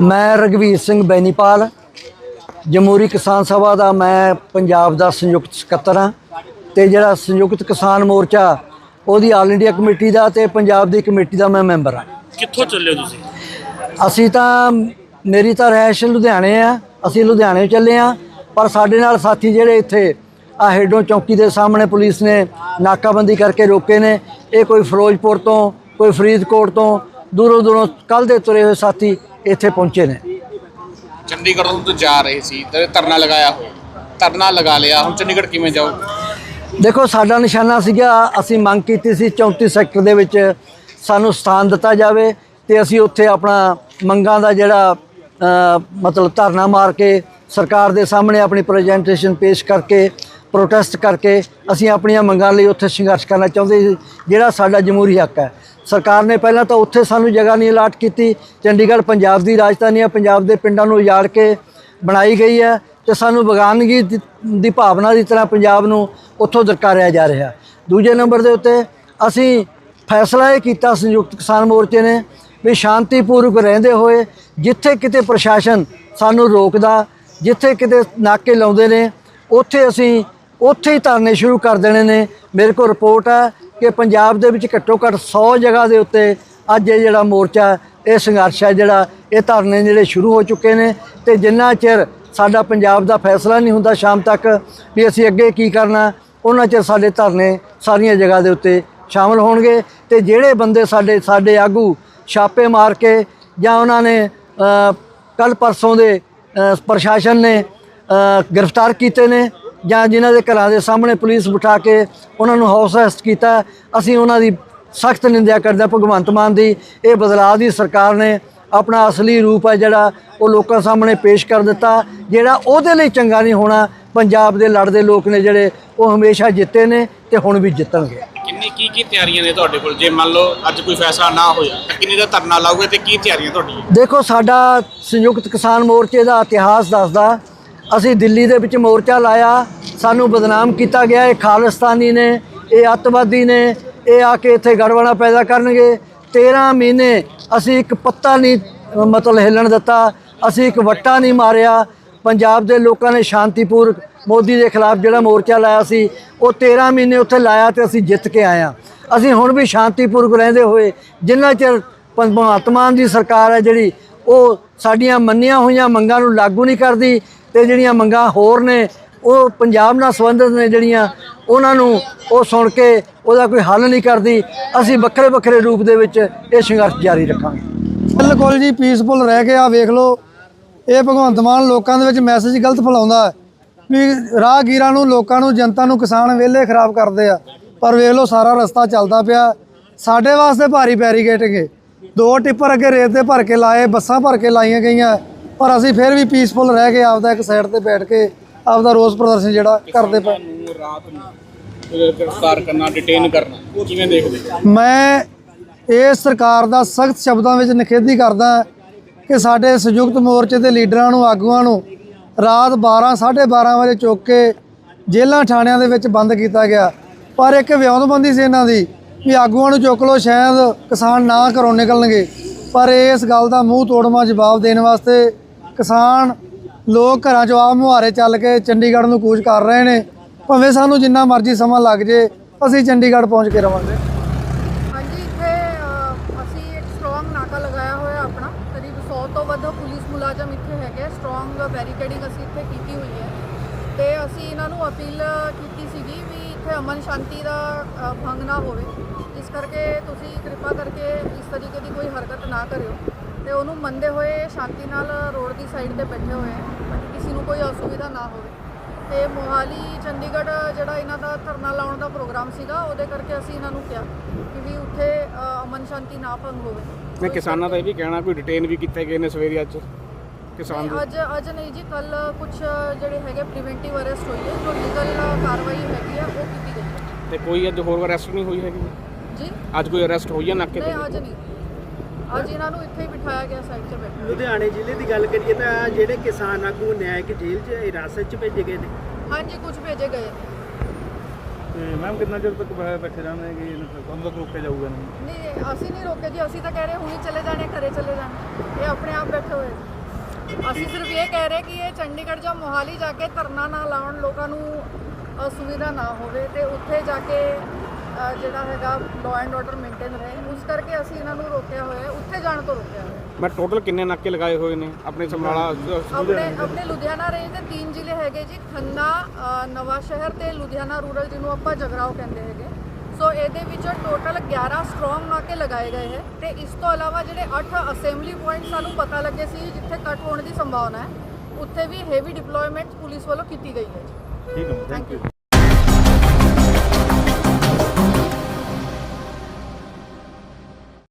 ਮੈਂ ਰਗਵੀਰ ਸਿੰਘ ਬੈਨੀਪਾਲ ਜਮਹੂਰੀ ਕਿਸਾਨ ਸਭਾ ਦਾ ਮੈਂ ਪੰਜਾਬ ਦਾ ਸੰਯੁਕਤ ਸਕੱਤਰ ਹਾਂ ਤੇ ਜਿਹੜਾ ਸੰਯੁਕਤ ਕਿਸਾਨ ਮੋਰਚਾ ਉਹਦੀ ਆਲ ਇੰਡੀਆ ਕਮੇਟੀ ਦਾ ਤੇ ਪੰਜਾਬ ਦੀ ਕਮੇਟੀ ਦਾ ਮੈਂ ਮੈਂਬਰ ਹਾਂ। ਕਿੱਥੋਂ ਚੱਲੇ ਹੋ ਤੁਸੀਂ? ਅਸੀਂ ਤਾਂ ਮੇਰੀ ਤਾਂ ਰਹਿਸ਼ ਲੁਧਿਆਣੇ ਆ ਅਸੀਂ ਲੁਧਿਆਣੇ ਚੱਲੇ ਆ ਪਰ ਸਾਡੇ ਨਾਲ ਸਾਥੀ ਜਿਹੜੇ ਇੱਥੇ ਆ ਹੇਡੋਂ ਚੌਕੀ ਦੇ ਸਾਹਮਣੇ ਪੁਲਿਸ ਨੇ ਨਾਕਾਬੰਦੀ ਕਰਕੇ ਰੋਕੇ ਨੇ ਇਹ ਕੋਈ ਫਿਰੋਜ਼ਪੁਰ ਤੋਂ ਕੋਈ ਫਰੀਦਕੋਟ ਤੋਂ ਦੂਰੋਂ ਦੂਰੋਂ ਕੱਲ ਦੇ ਤੁਰੇ ਹੋਏ ਸਾਥੀ ਇੱਥੇ ਪਹੁੰਚੇ ਨੇ। ਚੰਡੀਗੜ੍ਹ ਤੋਂ ਜਾ ਰਹੇ ਸੀ ਤੇ ਧਰਨਾ ਲਗਾਇਆ ਹੋਇਆ। ਧਰਨਾ ਲਗਾ ਲਿਆ ਹੁਣ ਚੰਡੀਗੜ੍ਹ ਕਿਵੇਂ ਜਾਓ ਦੇਖੋ ਸਾਡਾ ਨਿਸ਼ਾਨਾ ਸੀਗਾ ਅਸੀਂ ਮੰਗ ਕੀਤੀ ਸੀ 34 ਸੈਕਟਰ ਦੇ ਵਿੱਚ ਸਾਨੂੰ ਸਥਾਨ ਦਿੱਤਾ ਜਾਵੇ ਤੇ ਅਸੀਂ ਉੱਥੇ ਆਪਣਾ ਮੰਗਾਂ ਦਾ ਜਿਹੜਾ ਅ, ਮਤਲਬ ਧਰਨਾ ਮਾਰ ਕੇ ਸਰਕਾਰ ਦੇ ਸਾਹਮਣੇ ਆਪਣੀ ਪ੍ਰੈਜੈਂਟੇਸ਼ਨ ਪੇਸ਼ ਕਰਕੇ ਪ੍ਰੋਟੈਸਟ ਕਰਕੇ ਅਸੀਂ ਆਪਣੀਆਂ ਮੰਗਾਂ ਲਈ ਉੱਥੇ ਸੰਘਰਸ਼ ਕਰਨਾ ਚਾਹੁੰਦੇ ਸੀ ਜਿਹੜਾ ਸਾਡਾ ਜਮਹੂਰੀ ਹੱਕ ਹੈ। ਸਰਕਾਰ ਨੇ ਪਹਿਲਾਂ ਤਾਂ ਉੱਥੇ ਸਾਨੂੰ ਜਗ੍ਹਾ ਨਹੀਂ ਅਲਾਟ ਕੀਤੀ। ਚੰਡੀਗੜ੍ਹ ਪੰਜਾਬ ਦੀ ਰਾਜਧਾਨੀ ਹੈ ਪੰਜਾਬ ਦੇ ਪਿੰਡਾਂ ਨੂੰ ਉਜਾੜ ਕੇ ਬਣਾਈ ਗਈ ਹੈ ਤੇ ਸਾਨੂੰ ਬਗਾਨਗੀ ਦੀ- ਭਾਵਨਾ ਦੀ ਤਰ੍ਹਾਂ ਪੰਜਾਬ ਨੂੰ ਉੱਥੋਂ ਦਰਕਾਰਿਆ ਜਾ ਰਿਹਾ। ਦੂਜੇ ਨੰਬਰ ਦੇ ਉੱਤੇ ਅਸੀਂ ਫੈਸਲਾ ਇਹ ਕੀਤਾ, ਸੰਯੁਕਤ ਕਿਸਾਨ ਮੋਰਚੇ ਨੇ ਵੀ ਸ਼ਾਂਤੀਪੂਰਵਕ ਰਹਿੰਦੇ ਹੋਏ ਜਿੱਥੇ ਕਿਤੇ ਪ੍ਰਸ਼ਾਸਨ ਸਾਨੂੰ ਰੋਕਦਾ, ਜਿੱਥੇ ਕਿਤੇ ਨਾਕੇ ਲਾਉਂਦੇ ਨੇ, ਉੱਥੇ ਅਸੀਂ, ਉੱਥੇ ਹੀ ਧਰਨੇ ਸ਼ੁਰੂ ਕਰ ਦੇਣੇ ਨੇ। ਮੇਰੇ ਕੋਲ ਰਿਪੋਰਟ ਹੈ ਕਿ ਪੰਜਾਬ ਦੇ ਵਿੱਚ ਘੱਟੋ ਘੱਟ 100 ਜਗ੍ਹਾ ਦੇ ਉੱਤੇ ਅੱਜ ਇਹ ਜਿਹੜਾ ਮੋਰਚਾ, ਇਹ ਸੰਘਰਸ਼ ਹੈ ਜਿਹੜਾ, ਇਹ ਧਰਨੇ ਜਿਹੜੇ ਸ਼ੁਰੂ ਹੋ ਚੁੱਕੇ ਨੇ ਤੇ ਜਿੰਨਾ ਚਿਰ ਸਾਡਾ ਪੰਜਾਬ ਦਾ ਫੈਸਲਾ ਨਹੀਂ ਹੁੰਦਾ ਸ਼ਾਮ ਤੱਕ ਵੀ ਅਸੀਂ ਅੱਗੇ ਕੀ ਕਰਨਾ, ਉਹਨਾਂ ਚਿਰ ਸਾਡੇ ਧਰਨੇ ਸਾਰੀਆਂ ਜਗ੍ਹਾ ਦੇ ਉੱਤੇ ਸ਼ਾਮਲ ਹੋਣਗੇ ਤੇ ਜਿਹੜੇ ਬੰਦੇ ਸਾਡੇ ਸਾਡੇ ਆਗੂ ਛਾਪੇ ਮਾਰ ਕੇ ਜਾਂ ਉਹਨਾਂ ਨੇ ਕੱਲ ਪਰਸੋਂ ਦੇ ਪ੍ਰਸ਼ਾਸਨ ਨੇ ਗ੍ਰਿਫਤਾਰ ਕੀਤੇ ਨੇ ਜਾਂ ਜਿਨ੍ਹਾਂ ਦੇ ਘਰਾਂ ਦੇ ਸਾਹਮਣੇ ਪੁਲਿਸ ਬਿਠਾ ਕੇ ਉਹਨਾਂ ਨੂੰ ਹਾਊਸ ਅਰੈਸਟ ਕੀਤਾ ਅਸੀਂ ਉਹਨਾਂ ਦੀ ਸਖਤ ਨਿੰਦਿਆ ਕਰਦੇ ਹਾਂ ਭਗਵੰਤ ਮਾਨ ਦੀ। ਇਹ ਬਦਲਾਅ ਦੀ ਸਰਕਾਰ ਨੇ ਆਪਣਾ ਅਸਲੀ ਰੂਪ ਹੈ ਜਿਹੜਾ ਉਹ ਲੋਕਾਂ ਸਾਹਮਣੇ ਪੇਸ਼ ਕਰ ਦਿੱਤਾ ਜਿਹੜਾ ਉਹਦੇ ਲਈ ਚੰਗਾ ਨਹੀਂ ਹੋਣਾ ਪੰਜਾਬ ਦੇ ਲੜਦੇ ਲੋਕ ਨੇ ਜਿਹੜੇ ਉਹ ਹਮੇਸ਼ਾ ਜਿੱਤੇ ਨੇ ਤੇ ਹੁਣ ਵੀ ਜਿੱਤਣਗੇ। ਕਿੰਨੀ ਕੀ ਕੀ ਤਿਆਰੀਆਂ ਨੇ ਤੁਹਾਡੇ ਕੋਲ? ਜੇ ਮੰਨ ਲਓ ਅੱਜ ਕੋਈ ਫੈਸਲਾ ਨਾ ਹੋਇਆ ਤਾਂ ਕਿੰਨੀ ਦਾ ਧਰਨਾ ਲਾਓਗੇ ਤੇ ਕੀ ਤਿਆਰੀਆਂ ਤੁਹਾਡੀਆਂ? ਦੇਖੋ ਸਾਡਾ ਸੰਯੁਕਤ ਕਿਸਾਨ ਮੋਰਚੇ ਦਾ ਇਤਿਹਾਸ ਦੱਸਦਾ ਅਸੀਂ ਦਿੱਲੀ ਦੇ ਵਿੱਚ ਮੋਰਚਾ ਲਾਇਆ, ਸਾਨੂੰ ਬਦਨਾਮ ਕੀਤਾ ਗਿਆ, ਇਹ ਖਾਲਿਸਤਾਨੀ ਨੇ, ਇਹ ਅੱਤਵਾਦੀ ਨੇ, ਇਹ ਆ ਕੇ ਇੱਥੇ ਗੜਬੜਾ ਪੈਦਾ ਕਰਨਗੇ। 13 ਮਹੀਨੇ ਅਸੀਂ ਇੱਕ ਪੱਤਾ ਨਹੀਂ, ਮਤਲਬ ਹਿੱਲਣ ਦਿੱਤਾ, ਅਸੀਂ ਇੱਕ ਵੱਟਾ ਨਹੀਂ ਮਾਰਿਆ। ਪੰਜਾਬ ਦੇ ਲੋਕਾਂ ਨੇ ਸ਼ਾਂਤੀਪੂਰਕ ਮੋਦੀ ਦੇ ਖਿਲਾਫ ਜਿਹੜਾ ਮੋਰਚਾ ਲਾਇਆ ਸੀ, ਉਹ 13 ਮਹੀਨੇ ਉੱਥੇ ਲਾਇਆ ਤੇ ਅਸੀਂ ਜਿੱਤ ਕੇ ਆਏ ਹਾਂ। ਅਸੀਂ ਹੁਣ ਵੀ ਸ਼ਾਂਤੀਪੂਰਵਕ ਰਹਿੰਦੇ ਹੋਏ, ਜਿੰਨਾ ਚਿਰ ਭਗਵੰਤ ਮਾਨ ਦੀ ਸਰਕਾਰ ਹੈ ਜਿਹੜੀ ਉਹ ਸਾਡੀਆਂ ਮੰਨੀਆਂ ਹੋਈਆਂ ਮੰਗਾਂ ਨੂੰ ਲਾਗੂ ਨਹੀਂ ਕਰਦੀ ਤੇ ਜਿਹੜੀਆਂ ਮੰਗਾਂ ਹੋਰ ਨੇ, ਉਹ ਪੰਜਾਬ ਨਾਲ ਸੰਬੰਧਿਤ ਨੇ ਜਿਹੜੀਆਂ, ਉਹਨਾਂ ਨੂੰ ਉਹ ਸੁਣ ਕੇ ਉਹਦਾ ਕੋਈ ਹੱਲ ਨਹੀਂ ਕਰਦੀ। ਅਸੀਂ ਵੱਖਰੇ ਵੱਖਰੇ ਰੂਪ ਦੇ ਵਿੱਚ ਇਹ ਸੰਘਰਸ਼ ਜਾਰੀ ਰੱਖਾਂਗੇ। ਬਿਲਕੁਲ ਜੀ ਪੀਸਫੁਲ ਰਹਿ ਕੇ ਆ, ਵੇਖ ਲਓ। ਇਹ ਭਗਵੰਤ ਮਾਨ ਲੋਕਾਂ ਦੇ ਵਿੱਚ ਮੈਸੇਜ ਗਲਤ ਫੈਲਾਉਂਦਾ ਵੀ ਰਾਹਗੀਰਾਂ ਨੂੰ, ਲੋਕਾਂ ਨੂੰ, ਜਨਤਾ ਨੂੰ ਕਿਸਾਨ ਵਿਹਲੇ ਖਰਾਬ ਕਰਦੇ ਆ। ਪਰ ਵੇਖ ਲਓ, ਸਾਰਾ ਰਸਤਾ ਚੱਲਦਾ ਪਿਆ। ਸਾਡੇ ਵਾਸਤੇ ਭਾਰੀ ਬੈਰੀਕੇਡਿੰਗ ਦੋ ਟਿੱਪਰ ਅੱਗੇ ਰੇਤ ਦੇ ਭਰ ਕੇ ਲਾਏ ਬੱਸਾਂ ਭਰ ਕੇ ਲਾਈਆਂ ਗਈਆਂ। ਪਰ ਅਸੀਂ ਫਿਰ ਵੀ ਪੀਸਫੁਲ ਰਹਿ ਕੇ ਆਪਦਾ ਇੱਕ ਸਾਈਡ ਤੇ ਬੈਠ ਕੇ ਆਪਦਾ ਰੋਸ ਪ੍ਰਦਰਸ਼ਨ ਜਿਹੜਾ ਕਰਦੇ ਪਏ। ਨੂੰ ਰਾਤ ਨੂੰ ਗ੍ਰਿਫਤਾਰ ਕਰਨਾ ਡਿਟੇਨ ਕਰਨਾ ਕਿਵੇਂ ਦੇਖਦੇ? ਮੈਂ ਇਸ ਸਰਕਾਰ ਦਾ ਸਖਤ ਸ਼ਬਦਾਂ ਵਿੱਚ ਨਿਖੇਧੀ ਕਰਦਾ ਕਿ ਸਾਡੇ ਸੰਯੁਕਤ ਮੋਰਚੇ ਦੇ ਲੀਡਰਾਂ ਨੂੰ ਆਗੂਆਂ ਨੂੰ ਰਾਤ 12 12:30 ਵਜੇ ਚੁੱਕ ਕੇ ਜੇਲ੍ਹਾਂ ਥਾਣਿਆਂ ਦੇ ਵਿੱਚ ਬੰਦ ਕੀਤਾ ਗਿਆ। ਪਰ ਇੱਕ ਵਿਉਂਤਬੰਦੀ ਸੀ ਇਹਨਾਂ ਦੀ ਵੀ ਆਗੂਆਂ ਨੂੰ ਚੁੱਕ ਲਓ ਸ਼ਾਇਦ ਕਿਸਾਨ ਨਾ ਘਰੋਂ ਨਿਕਲਣਗੇ। ਪਰ ਇਸ ਗੱਲ ਦਾ ਮੂੰਹ ਤੋੜਮਾ ਜਵਾਬ ਦੇਣ ਵਾਸਤੇ ਕਿਸਾਨ ਲੋਕ ਘਰਾਂ ਚੋਂ ਆਪ ਮੁਹਾਰੇ ਚੱਲ ਕੇ ਚੰਡੀਗੜ੍ਹ ਨੂੰ ਕੂਚ ਕਰ ਰਹੇ ਨੇ। ਭਾਵੇਂ ਸਾਨੂੰ ਜਿੰਨਾ ਮਰਜ਼ੀ ਸਮਾਂ ਲੱਗ ਜੇ, ਅਸੀਂ ਚੰਡੀਗੜ੍ਹ ਪਹੁੰਚ ਕੇ ਰਵਾਂਗੇ। ਹਾਂਜੀ, ਇੱਥੇ ਅਸੀਂ ਇੱਕ ਸਟਰੋਂਗ ਨਾਕਾ ਲਗਾਇਆ ਹੋਇਆ ਆਪਣਾ। ਕਰੀਬ 100 ਤੋਂ ਵੱਧ ਪੁਲਿਸ ਮੁਲਾਜ਼ਮ ਇੱਥੇ ਹੈਗੇ ਸਟਰੋਂਗ ਬੈਰੀਕੇਡਿੰਗ ਅਸੀਂ ਇੱਥੇ ਕੀਤੀ ਹੋਈ ਹੈ। ਤੇ ਅਸੀਂ ਇਹਨਾਂ ਨੂੰ ਅਪੀਲ ਕੀਤੀ ਸੀਗੀ ਇੱਥੇ ਅਮਨ ਸ਼ਾਂਤੀ ਦਾ ਭੰਗ ਨਾ ਹੋਵੇ। ਇਸ ਕਰਕੇ ਤੁਸੀਂ ਕਿਰਪਾ ਕਰਕੇ ਇਸ ਤਰੀਕੇ ਦੀ ਕੋਈ ਹਰਕਤ ਨਾ ਕਰਿਓ। ਤੇ ਉਹਨੂੰ ਮੰਨਦੇ ਹੋਏ ਸ਼ਾਂਤੀ ਨਾਲ ਰੋਡ ਦੀ ਸਾਈਡ ਤੇ ਬੈਠੇ ਹੋਏ ਹੈ ਕਿਸੇ ਨੂੰ ਕੋਈ ਅਸੁਵਿਧਾ ਨਾ ਹੋਵੇ। ਤੇ ਮੋਹਾਲੀ, ਚੰਡੀਗੜ੍ਹ ਜਿਹੜਾ ਇਹਨਾਂ ਦਾ ਧਰਨਾ ਲਾਉਣ ਦਾ ਪ੍ਰੋਗਰਾਮ ਸੀਗਾ, ਉਹਦੇ ਕਰਕੇ ਅਸੀਂ ਇਹਨਾਂ ਨੂੰ ਕਿਹਾ ਕਿ ਵੀ ਉੱਥੇ ਅਮਨ ਸ਼ਾਂਤੀ ਨਾ ਭੰਗ ਹੋਵੇ। ਮੈਂ ਕਿਸਾਨਾਂ ਦਾ ਇਹ ਵੀ ਕਹਿਣਾ, ਕੋਈ ਡਿਟੇਨ ਵੀ ਕੀਤੇ ਗਏ ਨੇ ਸਵੇਰੇ ਅੱਜ। ਕਿਸਾਨ ਨਹੀਂ, ਅੱਜ ਅੱਜ ਨਹੀਂ ਜੀ ਕੱਲ ਕੁਝ ਜਿਹੜੇ ਹੈਗੇ ਪ੍ਰੀਵੈਂਟਿਵ ਅਰੈਸਟ ਹੋਈ ਹੈ ਜੋ ਲੀਗਲ ਕਾਰਵਾਈ ਹੈਗੀ ਹੈ ਉਹ ਕੀਤੀ ਗਈ ਹੈ। ਤੇ ਕੋਈ ਅੱਜ ਹੋਰ ਅਰੈਸਟ ਨਹੀਂ ਹੋਈ ਹੈਗੀ? ਜੀ? ਅੱਜ ਕੋਈ ਅਰੈਸਟ ਹੋਈ ਹੈ ਨਾਕੇ ਨਹੀਂ ਤੇ? ਅੱਜ ਨਹੀਂ। ਅੱਜ ਇਹਨਾਂ ਨੂੰ ਇੱਥੇ ਹੀ ਬਿਠਾਇਆ ਗਿਆ ਸਾਈਡ 'ਤੇ ਬੈਠੇ ਲੁਧਿਆਣੇ ਜ਼ਿਲ੍ਹੇ ਦੀ ਗੱਲ ਕਰੀਏ ਤਾਂ ਜਿਹੜੇ ਕਿਸਾਨ ਆਗੂ ਨਿਆਇਕ ਜੇਲ੍ਹ 'ਚ ਹਿਰਾਸਤ 'ਚ ਭੇਜੇ ਗਏ ਨੇ। ਹਾਂਜੀ ਕੁਝ ਭੇਜੇ ਗਏ ਨੇ। ਮੈਮ ਕਿੰਨਾ ਚਿਰ ਤੱਕ ਬੈ- ਬੈਠੇ ਰਹਿਣਗੇ ਕਦੋਂ ਤੱਕ ਰੋਕਿਆ ਜਾਊਗਾ ਇਹਨਾਂ ਨੂੰ? ਨਹੀਂ ਅਸੀਂ ਨਹੀਂ ਰੋਕੇ ਜੀ ਅਸੀਂ ਤਾਂ ਕਹਿ ਰਹੇ ਹੁਣੀ ਚਲੇ ਜਾਣੇ ਘਰੇ ਚਲੇ ਜਾਣੇ। ਇਹ ਆਪਣੇ ਆਪ ਬੈਠੇ ਹੋਏ ਅਸੀਂ ਸਿਰਫ ਇਹ ਕਹਿ ਰਹੇ ਕਿ ਇਹ ਚੰਡੀਗੜ੍ਹ ਜਾਂ ਮੋਹਾਲੀ ਜਾ ਕੇ ਧਰਨਾ ਨਾ ਲਾਉਣ ਲੋਕਾਂ ਨੂੰ ਅਸੁਵਿਧਾ ਨਾ ਹੋਵੇ ਤੇ ਉੱਥੇ ਜਾ ਕੇ ਜਿਹੜਾ ਹੈਗਾ ਲਾਅ ਐਂਡ ਆਰਡਰ ਮੇਨਟੇਨ ਰਹੇ। ਉਸ ਕਰਕੇ ਅਸੀਂ ਇਹਨਾਂ ਨੂੰ ਰੋਕਿਆ ਹੋਇਆ ਹੈ। ਉੱਥੇ ਜਾਣ ਤੋਂ ਰੋਕਿਆ ਹੋਇਆ ਹੈ। ਮੈਂ ਟੋਟਲ ਕਿੰਨੇ ਨਾਕੇ ਲਗਾਏ ਹੋਏ ਨੇ? ਆਪਣੇ ਸਮਰਾਲਾ ਆਪਣੇ ਆਪਣੇ ਲੁਧਿਆਣਾ ਰੇਂਜ ਦੇ ਤਿੰਨ ਜ਼ਿਲ੍ਹੇ ਹੈਗੇ ਜੀ। ਖੰਨਾ ਨਵਾਂ ਸ਼ਹਿਰ ਤੇ ਲੁਧਿਆਣਾ ਰੂਰਲ ਜਿਹਨੂੰ ਆਪਾਂ ਜਗਰਾਓ ਕਹਿੰਦੇ ਹੈਗੇ। ਸੋ ਇਹਦੇ ਵਿੱਚ ਟੋਟਲ 11 ਸਟਰੋਂਗ ਨਾਕੇ ਲਗਾਏ ਗਏ ਹੈ ਤੇ ਇਸ ਤੋਂ ਇਲਾਵਾ ਜਿਹੜੇ 8 ਅਸੈਂਬਲੀ ਪੁਆਇੰਟ ਸਾਨੂੰ ਪਤਾ ਲੱਗੇ ਸੀ ਜਿੱਥੇ ਕੱਟ ਹੋਣ ਦੀ ਸੰਭਾਵਨਾ ਹੈ ਉੱਥੇ ਵੀ ਹੈਵੀ ਡਿਪਲੋਇਮੈਂਟ ਪੁਲਿਸ ਵੱਲੋਂ ਕੀਤੀ ਗਈ ਹੈ ਠੀਕ ਹੈ ਥੈਂਕ ਯੂ